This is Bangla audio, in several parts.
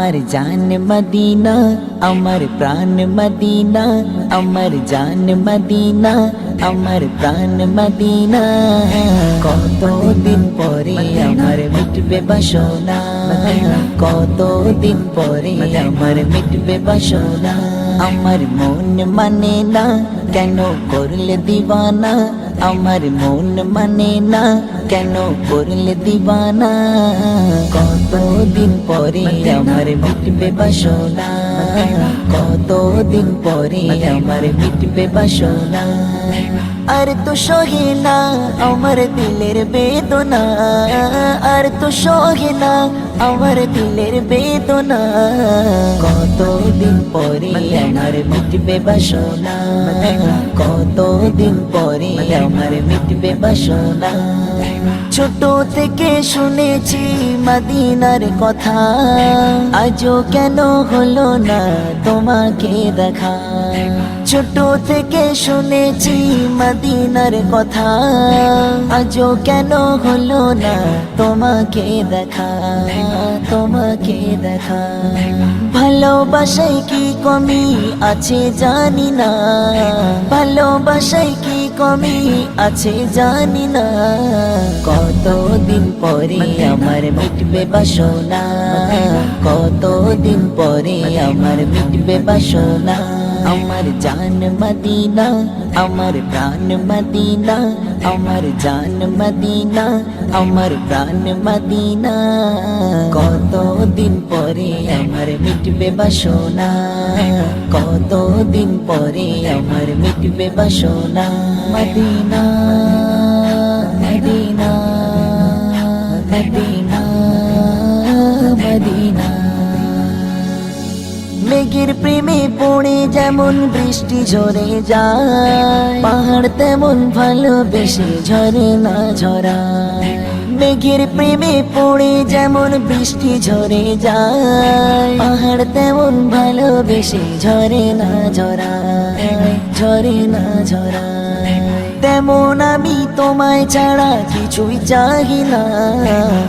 আমার জান মদিনা আমার প্রাণ মদিনা আমার জান মদিনা আমার প্রাণ মদিনা কতদিন পরে আমার মিটবে বাসনা কতদিন পরে আমার মিটবে বাসনা আমার মন মানে না কেন করলে দিবানা আমার মন মানে না কেন করলে দিবানা? কতদিন পরে আমার মিটবে বাসনা? কতদিন পরে আমার মিটবে বাসনা? আর তো সহে না আমার দিলের বেদনা। আর তো সহে না আমার দিলের বেদনা। কতদিন পরে আমার মিটবে বাসনা? কতদিন পরে আমার মিটবে বাসনা? ছোট থেকে শুনেছি মদিনার কথা। আজও কেন হলো না তোমাকে দেখা। ছোট থেকে শুনেছি মদিনার কথা। আজও কেন হলো না তোমাকে দেখা তোমাকে দেখা। ভালোবাসায় কি কমি আছে জানি না ভালোবাসায় কি কমি আছে জানি না। কতদিন পরে আমার মিটবে বাসনা, কতদিন পরে আমার মিটবে বাসনা। আমার জান মদিনা, আমার প্রাণ মদিনা, আমার জান মদিনা, আমার প্রাণ মদিনা। কতদিন পরে আমার মিটবে বাসনা কতদিন পরে আমার মিটবে বাসনা। Medina Medina Medina. মেঘের প্রেমে পড়ে যেমন বৃষ্টি ঝরে যায়, পাহাড় তেমন ভালোবেসে ঝরে না ঝরা। মেঘের প্রেমে পড়ে যেমন বৃষ্টি ঝরে যায়, পাহাড় তেমন ভালোবেসে ঝরে না ঝরা, ঝরে না ঝরায় তেমন আমি তোমায় ছাড়া কিছুই চাহি না।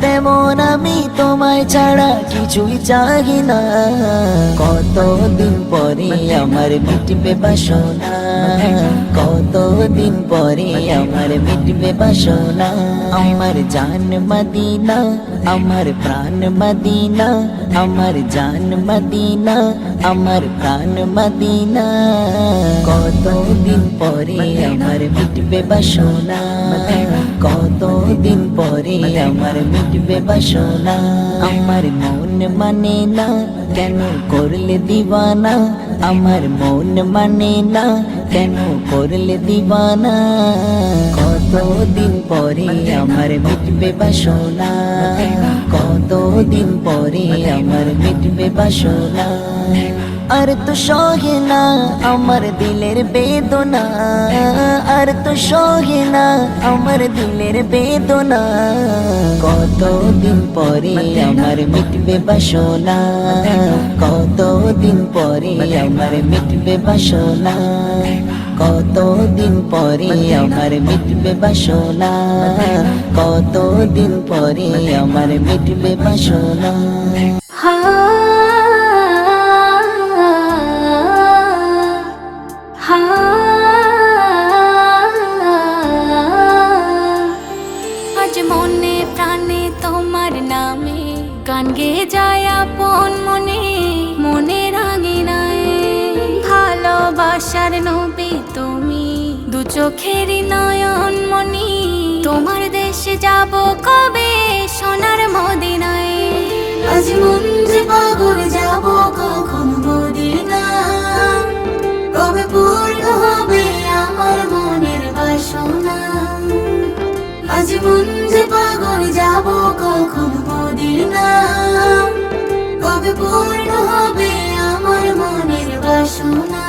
তেমন আমি তোমায় ছাড়া কিছুই চাহি না। কতদিন পরে আমার মিটবে বাসনা। কতদিন পরে আমার মিটবে বাসনা। আমার জান মদিনা, আমার প্রাণ মদিনা, আমার জান মদিনা, আমার প্রাণ মদিনা। কতদিন পরে আমার মিটবে বাসনা। কতদিন পরে আমার মিটবে বাসনা। আমার মন মানে না কেন করলে দিবানা আমার মন মানে না কেন করলে দিবানা কতদিন পরে আমার মিটবে বাসনা। কতদিন পরে আমার মিটবে বাসনা। আর তো সহে না আমার দিলের বেদনা। আর তো সহে না আমার দিলের বেদনা। কতদিন পরে আমার মিটবে বাসনা। কতদিন পরে আমার মিটবে বাসনা। কতদিন পরে আমার মিটবে বাসনা? কতদিন পরে আমার মিটবে বাসনা? হা হা মনে প্রাণে তোমার নামে গান গে যায় আপন মনে মনে রাঙিনায় ভালোবাসার নবী দু চোখেরই নয়ন মনি তোমার দেশে যাব কবে? সোনার মদিনায়। আজ মন পাগল, যাব কখন মদিনা কবে পূর্ণ হবে আমার মনের বাসনা? আজ মন পাগল, যাব কখন মদিনা কবে পূর্ণ হবে আমার মনের বাসনা?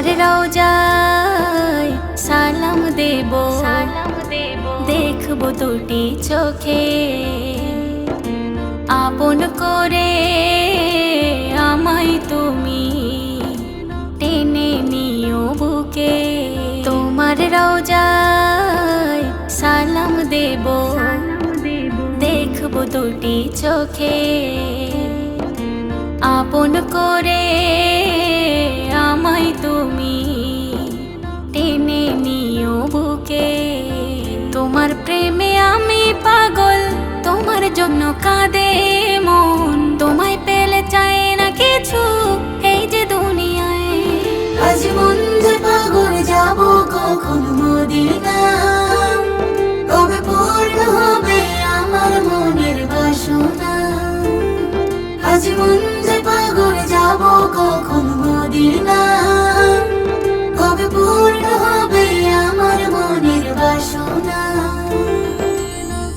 তোমার রওজায় সালাম দেব। সালাম দেব। দেখব দুটি চোখে। আপন করে আমায় তুমি টেনে নিও বুকে। তোমার রওজায় সালাম দেব। দেখব দুটি চোখে। আপন করে তুমি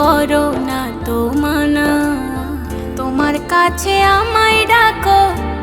করো না তো মানা। তোমার কাছে আমায় ডাকো,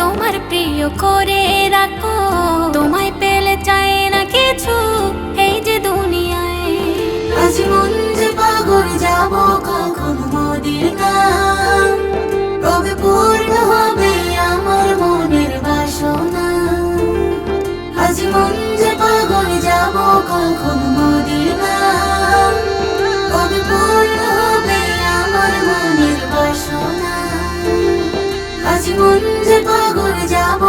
তোমার প্রিয় করে রাখো। তোমায় পেলে চায় না কিছু এই যে দুনিয়ায়। আজ মন যে পাগল, যাব কখন কবে পূর্ণ হবে আমার মনের বাসনা? আজ মন যে পাগল, যাব কখন জীবন যে পাগল যাব